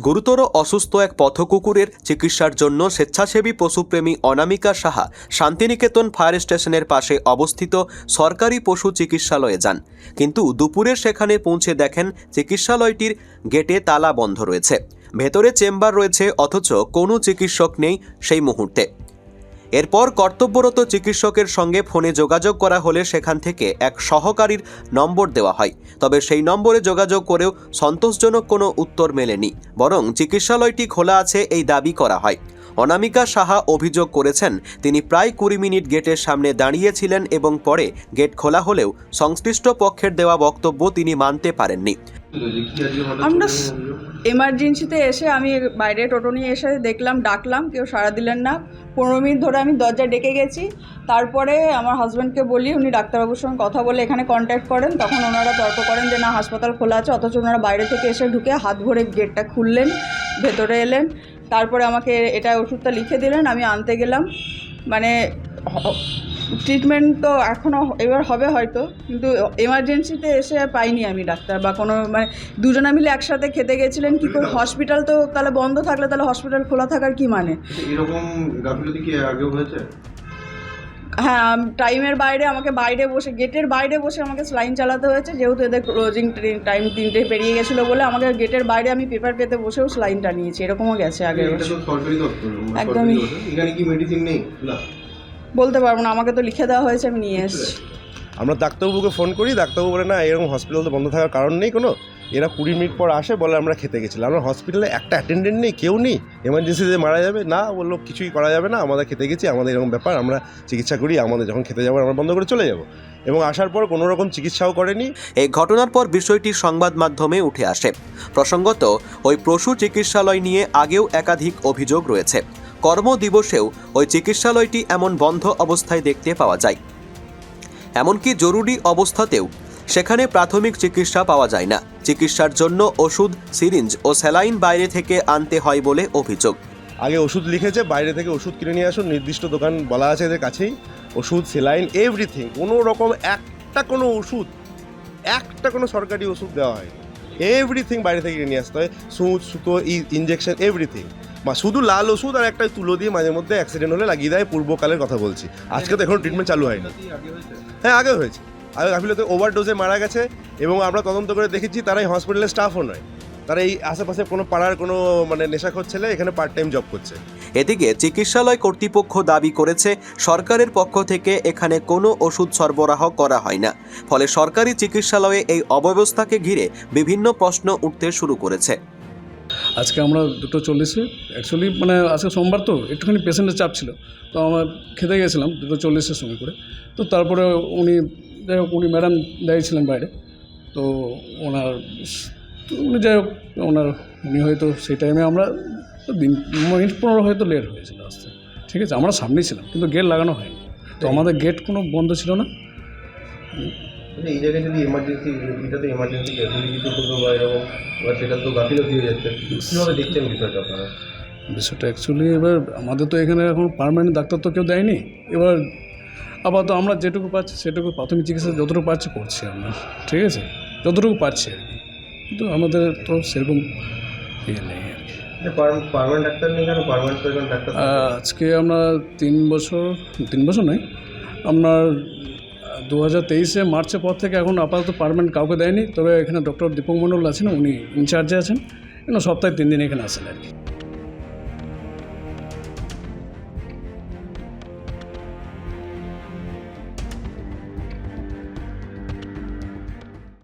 গুরুতর অসুস্থ এক পথকুকুরের চিকিৎসার জন্য স্বেচ্ছাসেবী পশুপ্রেমী অনামিকা সাহা শান্তিনিকেতন ফায়ার স্টেশনের পাশে অবস্থিত সরকারি পশু চিকিৎসালয়ে যান। কিন্তু দুপুরে সেখানে পৌঁছে দেখেন চিকিৎসালয়টির গেটে তালা বন্ধ রয়েছে। ভেতরে চেম্বার রয়েছে, অথচ কোনো চিকিৎসক নেই সেই মুহূর্তে। এরপর কর্তব্যরত চিকিৎসকের সঙ্গে ফোনে যোগাযোগ করা হলে সেখান থেকে এক সহকারীর নম্বর দেওয়া হয়। তবে সেই নম্বরে যোগাযোগ করেও সন্তোষজনক কোনো উত্তর মেলেনি, বরং চিকিৎসালয়টি খোলা আছে এই দাবি করা হয়। অনামিকা সাহা অভিযোগ করেছেন, তিনি প্রায় কুড়ি মিনিট গেটের সামনে দাঁড়িয়েছিলেন এবং পরে গেট খোলা হলেও সংশ্লিষ্ট পক্ষের দেওয়া বক্তব্য তিনি মানতে পারেননি। আমরা এমার্জেন্সিতে এসে আমি বাইরে টোটো নিয়ে এসে দেখলাম, ডাকলাম, কেউ সাড়া দিলেন না। পনেরো মিনিট ধরে আমি দরজা ডেকে গেছি। তারপরে আমার হাজব্যান্ডকে বলি, উনি ডাক্তারবাবুর সঙ্গে কথা বলে এখানে কন্ট্যাক্ট করেন। তখন ওনারা তর্ক করেন যে, না, হাসপাতাল খোলা আছে। অথচ ওনারা বাইরে থেকে এসে ঢুকে হাত ভরে গেটটা খুললেন, ভেতরে এলেন। তারপরে আমাকে এটা ওষুধটা লিখে দিলেন। আমি আনতে গেলাম। মানে ট্রিটমেন্ট তো এখনও এবার হবে হয়তো কিন্তু এমার্জেন্সিতে এসে পাইনি আমি ডাক্তার বা কোনো মানে দুজনে মিলে একসাথে খেতে গেছিলেন কি করে হসপিটাল তো তাহলে বন্ধ থাকলে তাহলে হসপিটাল খোলা থাকার কি মানে? আচ্ছা, এরকম গাফিলতি কি আগেও হয়েছে? হ্যাঁ টাইমের বাইরে আমাকে বাইরে বসে গেটের বাইরে বসে আমাকে স্লাইন চালাতে হয়েছে যেহেতু এদের ক্লোজিং টাইম তিনটে পেরিয়ে গেছিল বলে আমাকে গেটের বাইরে আমি পেপার পেতে বসেও স্লাইন টানিয়েছি এরকমও গেছে দপ্তর মানে একদমই। এখানে কি মেডিসিন নেই? বলতে পারব না আমাকে তো লিখে দেওয়া হয়েছে আমি নিয়ে এসেছি। আমরা ডাক্তারবাবুকে ফোন করি ডাক্তারবাবু বলে না এরকম হসপিটাল তো বন্ধ থাকার কারণ নেই কোনো। এরা কুড়ি মিনিট পর আসে বলে আমরা খেতে গেছিলাম। আমরা হসপিটালে একটা অ্যাটেন্ডেন্ট নেই কেউ নেই। এমার্জেন্সিতে মারা যাবে। না বলল কিছুই করা যাবে না। আমাদের খেতে গেছি আমাদের এরকম ব্যাপার। আমরা চিকিৎসা করি আমাদের যখন খেতে যাব আমরা বন্ধ করে চলে যাব। এবং আসার পর কোনো রকম চিকিৎসাও করেনি। এই ঘটনার পর বিষয়টি সংবাদ মাধ্যমে উঠে আসে। প্রসঙ্গত ওই পশু চিকিৎসালয় নিয়ে আগেও একাধিক অভিযোগ রয়েছে। কর্মদিবসেও ওই চিকিৎসালয়টি এমন বন্ধ অবস্থায় দেখতে পাওয়া যায়। এমনকি জরুরি অবস্থাতেও সেখানে প্রাথমিক চিকিৎসা পাওয়া যায় না। চিকিৎসার জন্য ওষুধ, সিরিঞ্জ ও স্যালাইন বাইরে থেকে আনতে হয় বলে অভিযোগ। আগে ওষুধ লিখেছে, বাইরে থেকে ওষুধ কিনে নিয়ে আসুন, নির্দিষ্ট দোকান বলা আছে এদের কাছেই। ওষুধ সেলাইন এভরিথিং কোনো রকম একটা কোনো ওষুধ, একটা কোনো সরকারি ওষুধ দেওয়া হয় এভরিথিং বাইরে থেকে নিয়ে আসতে হয়। সুঁচ, সুতো ইঞ্জেকশন এভরিথিং বা শুধু লাল ওষুধ আর একটা তুলো দিয়ে মাঝে মধ্যে অ্যাক্সিডেন্ট হলে লাগিয়ে দেয়, পূর্বকালের কথা বলছি। আজকে তো এখন ট্রিটমেন্ট চালু হয়নি। হ্যাঁ আগে হয়েছে। আগে গাফিলতে ওভারডোজে মারা গেছে এবং আমরা তদন্ত করে দেখেছি তারা এই হসপিটালের স্টাফও নয়। তারা এই আশেপাশে কোনো পাড়ার কোনো মানে নেশাখোর ছেলে এখানে পার্ট টাইম জব করছে। এদিকে চিকিৎসালয় কর্তৃপক্ষ দাবি করেছে, সরকারের পক্ষ থেকে এখানে কোনো ওষুধ সরবরাহ করা হয় না। ফলে সরকারি চিকিৎসালয়ে এই অব্যবস্থাকে ঘিরে বিভিন্ন প্রশ্ন উঠতে শুরু করেছে। আজকে আমরা দুটো চল্লিশে অ্যাকচুয়ালি মানে আজকে সোমবার তো, একটুখানি পেশেন্টের চাপ ছিল। তো আমরা খেতে গেছিলাম দুটো চল্লিশের সময় করে। তো তারপরে উনি, যাই হোক, উনি ম্যাডাম দাঁড়িয়েছিলেন বাইরে। তো ওনার, উনি যাই হোক, ওনার, উনি হয়তো সেই টাইমে আমরা তো দিন মিনিট পনেরো হয়তো লেট হয়েছিল আসতে। ঠিক আছে আমরা সামনেই ছিলাম কিন্তু গেট লাগানো হয়নি। তো আমাদের গেট কোনো বন্ধ ছিল না। মানে এই জায়গায় যদি এমার্জেন্সি এটা তো এমার্জেন্সি বা এরকম বা সেটা তো গাফিলতি হয়ে যাচ্ছে। কীভাবে দেখছেন বিষয়টা আপনারা? বিষয়টা অ্যাকচুয়ালি এবার আমাদের তো এখানে এখন পার্মানেন্ট ডাক্তার তো কেউ দেয়নি। এবার আপাতত আমরা যেটুকু পাচ্ছি সেটুকু প্রাথমিক চিকিৎসা যতটুকু পাচ্ছি করছি আমরা। ঠিক আছে? যতটুকু পাচ্ছি আর কি। কিন্তু আমাদের তো সেরকম ইয়ে নেই আর কি। আজকে আমরা তিন বছর তিন বছর নয় আপনার দু হাজার তেইশে মার্চের পর থেকে এখন আপাতত পারমানেন্ট কাউকে দেয়নি, তবে এখানে ডক্টর দীপক মণ্ডল আছেন, উনি ইনচার্জে আছেন সপ্তাহে তিন দিন এখানে আসেন আর কি।